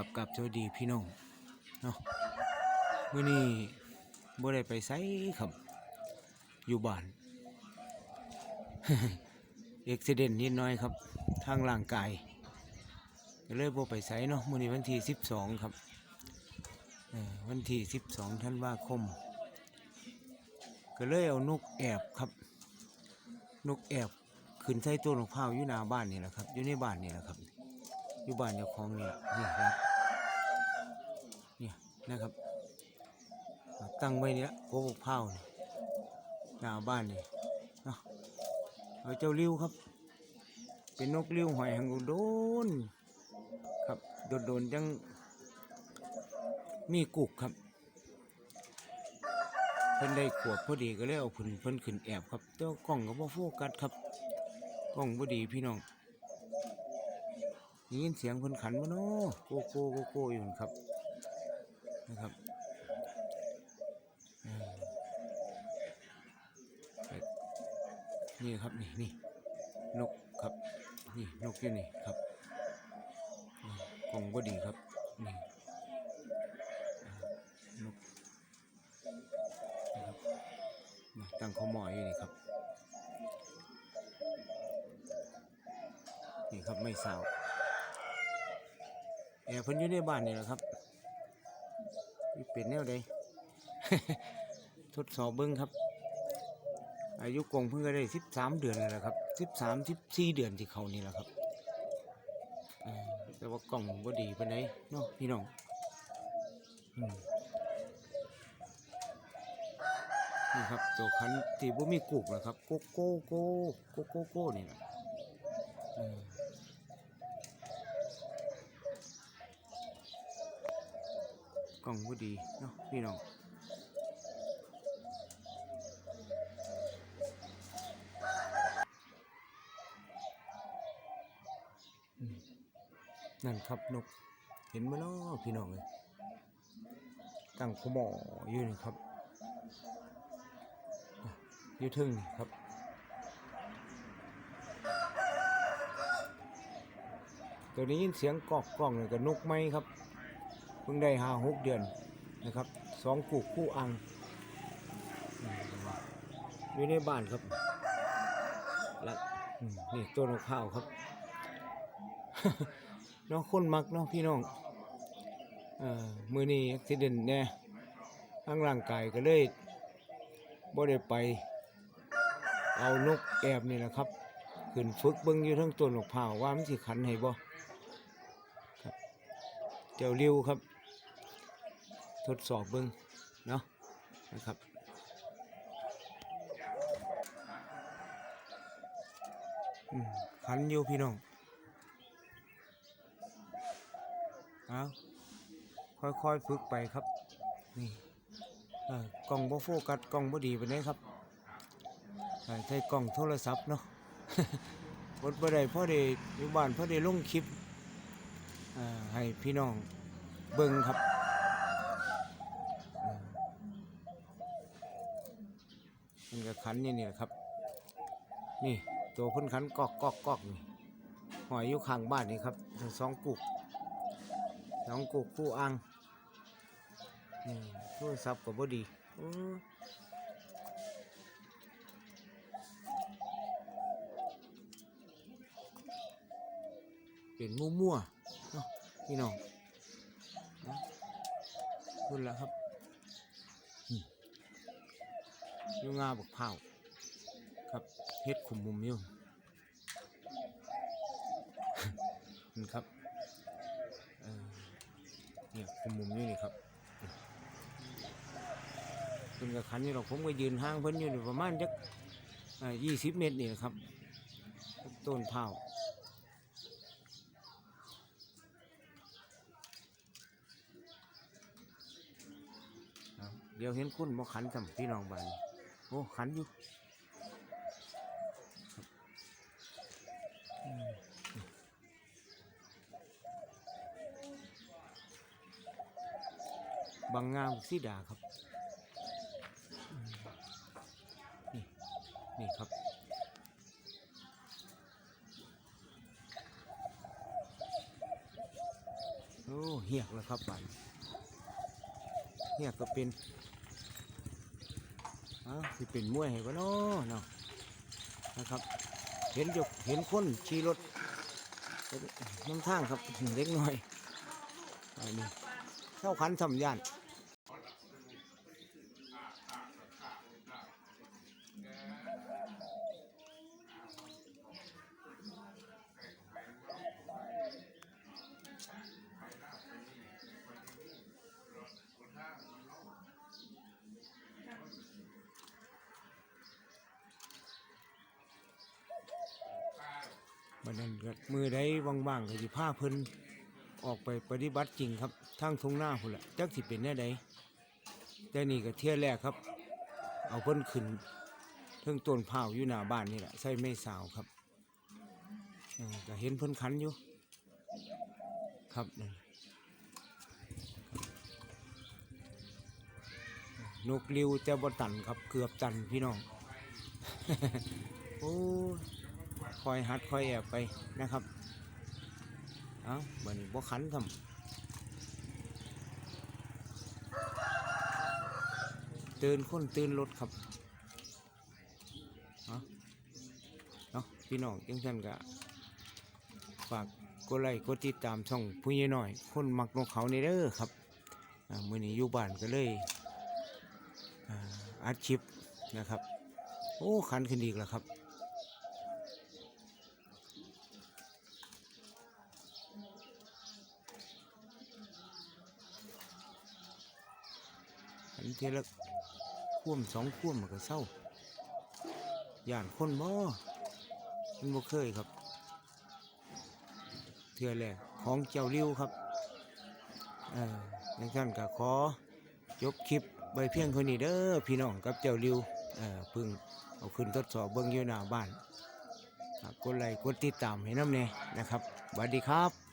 ครับกับสวัสดีพี่น้องเนาะมื้อนี้บ่ได้ไปไสครับอยู่บ้านเอ็กซิเดนนิดหน้อยครับ ทางร่างกายก็เลยบ่ไปไสเนาะมื้อนี้วันที่12ครับวันที่12ธันวาคม ก็เลยเอานกแอบครับนกแอบขึ้นใส่ต้นมะพร้าวอยู่หน้าบ้านนี่แหละครับอยู่ในบ้านนี่แหละครับ อยู่บ้านเจ้าของเนี่แหละนี่ครับเนี่ยนะครับ ตั้งไว้นี่ละโกบกเผาเนี่หน้าบ้านเนี่เนาะเอาเจ้าริ้วครับ เป็นนกริ้วหอยหางอุดนครับโดนโดนๆจังมีกุกครับเพิ่นได้ขวบพอดีก็เลยเอาเพิ่นเพิ่นขึ้นแอบครับเจ้ากล้องก็บ่โฟกัสครับกล้องบ่ดีพี่น้อง ยินเสียงคนขันมาเนาะโกโก้โกโก้อยู่นั่นครับนะครับนี่ครับนี่นี่นกครับ นี่นกอยู่นี่ครับกล่องบดีครับนี่นกนะครับตั้งข้อหมออยู่นี่ครับนี่ครับไม่สาว แอร์เพิ่นอยู่ในบ้านนี่แหละครับนี่เป็นแนวใดทดสอบเบิ้งครับ อายุกงเพิ่งก็ได้สิบสามเดือนแล้วนะครับสิบสามสิบสี่เดือนที่เขานี่แหละครับแต่ว่ากล่องบ่ดีไปานเนาะพี่น้องนี่ครับตัวคันที่บ่มีกุกแล้วครับโกโก้โก้โกโก้โก้นี่แหละอืม ก ล่องก็ดีเนาะพี่น้องนั่นครับนก เห็นไหมเนาะพี่น้องเลยตั้งขโมออยู่นี่ครับอยู่ทึ่งครับตัวนี้ยินเสียงกอกกล้องเลยกับนกไหมครับ พิ่งได้หาหกเดือนนะครับสองกูกคู่อังอยู่ในบ้านครับและนี่ต้นมะพร้าวครับเนาะคนมักเนาะพี่น้องเออมือนี้อุบิเหตุแน่ทั้งร่างกายก็เลยบ่ได้ไป เอานกแอบนี่แหละครับขึ้นฝึกเบิ้งอยู่ทั้งต้นมะพร้าว่ามันสิขันให้บ่ครับเจ้าริ้วครับ ทดสอบเบิ้งเนาะนะครับขันอยู่พี่น้องเอาค่อยๆฝึกไปครับ นี่กล้องบ่โฟกัสกล้องบ่ดีไปไหนใดครับใช้กล้องโทรศัพท์เนาะบดบ่ได้พ่อได้อยู่บ้านพ่อได้ลงคลิปให้พี่น้องเบิ่งครับ มันก็ขันนี่นี่แหละครับ นี่ตัวพ้นขันกอกกอกกอกนี่หอยอยู่ข้างบ้านนี่ครับสองกุกสองกุกผู้อ่างนี่โทรศัพท์กับบดีเป็นมั่วมั่วๆเนาะพี่น้องนะพุ่นละครับ อยู่งาบักเผาครับเฮ็ดขุมมุมอยู่นี่ครับเนี่ยขุมมุมอยู่นี่ครับเพิ่นกับขันนี่หรอกผมก็ยืนห่างเพิ่นอยู่นี่ประมาณจักยี่สิบเมตรนี่แหละครับ ต้นเผาเดี๋ยวเห็นคุณบ่ขันจำพี่น้องบ้าน โอ้ขันอยู่บางงามสีดาครับ นี่ นี่ครับ โอ้เหียกแล้วครับบ้านเหียกก็เป็น อ้าวที่เป็นมวยให้ก็นาะเนาะนะครับ เห็นจกเห็นคนขี่รถน้ำทางครับเล็กน้อยอันนี้เข้าขันสำยาน วันนั้นก็มือใดว่างๆก็สิพาเพิ่นออกไปปฏิบัติจริงครับทางทงหน้าพุ่นละจักสิเป็นแน่ใดแต่นี่ก็เที่ยแรกครับ เอาเพิ่นขึ้นเทิงต้นพร้าอยู่หน้าบ้านนี่แหละใส่ไม่สาวครับก็เห็นเพิ่นขันอยู่ ครับนกริวแต่บ่ตันครับ เกือบตันพี่น้อง โอ้ คอยหัดคอยแอบไปนะครับเอาบันนี้บ่ขันทำตื่นคนตื่นรถครับเอาเอาพี่น้องจังสันกะฝากกดไลค์กดติดตามช่องผู้ใหญ่หน่อย คนมักนกเขาในเด้อครับมื่อนี้อยู่บ้านก็เลยอาอัดคลิปนะครับ โอ้ขันขึ้นอีกแล้วครับ อันเทละข่วมสองข่วมมันก็เศร้าย่านคนบ่มันบ่เคยครับ เทือแรกของเจ้าริ้วครับเออในท่านก็ขอจบคลิปไว้เพียงเท่านี้เด้อพี่น้องกับเจ้าริ้วเออพึ่งเอาขึ้นทดสอบเบิ้งอยู่หน้าบ้านกดไลค์กดติดตามให้น้ำเน่นะครับสวัสดีครับ